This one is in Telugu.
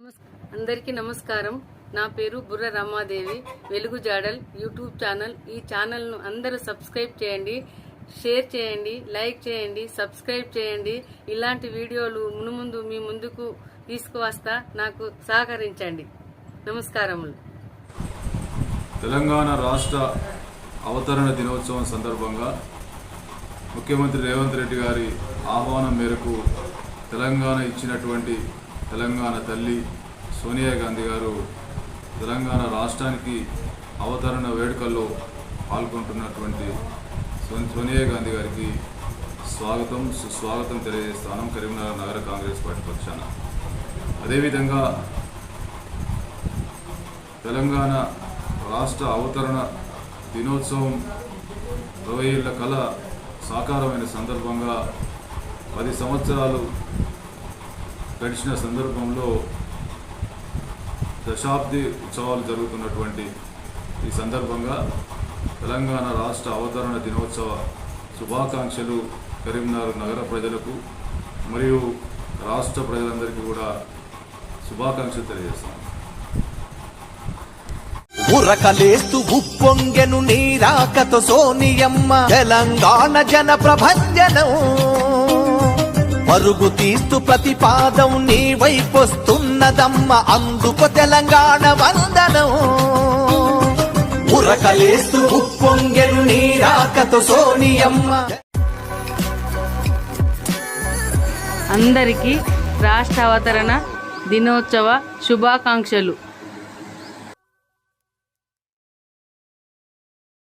అందరికీ నమస్కారం. నా పేరు బుర్ర రమాదేవి. వెలుగు జాడల్ యూట్యూబ్ ఛానల్. ఈ ఛానల్ను అందరూ సబ్స్క్రైబ్ చేయండి షేర్ చేయండి లైక్ చేయండి సబ్స్క్రైబ్ చేయండి. ఇలాంటి వీడియోలు మునుముందు మీ ముందుకు తీసుకువస్తా నాకు సహకరించండి. నమస్కారములు. తెలంగాణ రాష్ట్ర అవతరణ దినోత్సవం సందర్భంగా ముఖ్యమంత్రి రేవంత్ రెడ్డి గారి ఆహ్వానం మేరకు తెలంగాణ ఇచ్చినటువంటి తెలంగాణ తల్లి సోనియా గాంధీ గారు తెలంగాణ రాష్ట్రానికి అవతరణ వేడుకల్లో పాల్గొంటున్నటువంటి సో- సోనియా గాంధీ గారికి స్వాగతం సుస్వాగతం తెలియజేస్తాను కరీంనగర్ నగర కాంగ్రెస్ పార్టీ పక్షాన. అదేవిధంగా తెలంగాణ రాష్ట్ర అవతరణ దినోత్సవం ఇరవై ఏళ్ళ కళ సాకారమైన సందర్భంగా పది సంవత్సరాలు గడిచిన సందర్భంలో దశాబ్ది ఉత్సవాలు జరుగుతున్నటువంటి ఈ సందర్భంగా తెలంగాణ రాష్ట్ర అవతరణ దినోత్సవ శుభాకాంక్షలు కరీంనగర్ నగర ప్రజలకు మరియు రాష్ట్ర ప్రజలందరికీ కూడా శుభాకాంక్షలు తెలియజేస్తాను. ఉరకలేస్తూ ఉప్పొంగెను నీరాకతో సోనియమ్మ తెలంగాణ జన ప్రభంజనం. పరుగు తీస్తూ ప్రతిపాదం నీ వైపొస్తున్నదమ్మ. అందుకు తెలంగాణ వందనం. ఉరకలేస్తూ ఉప్పొంగెను నీరాకతో సోనియమ్మ. అందరికీ రాష్ట్ర అవతరణ దినోత్సవ శుభాకాంక్షలు.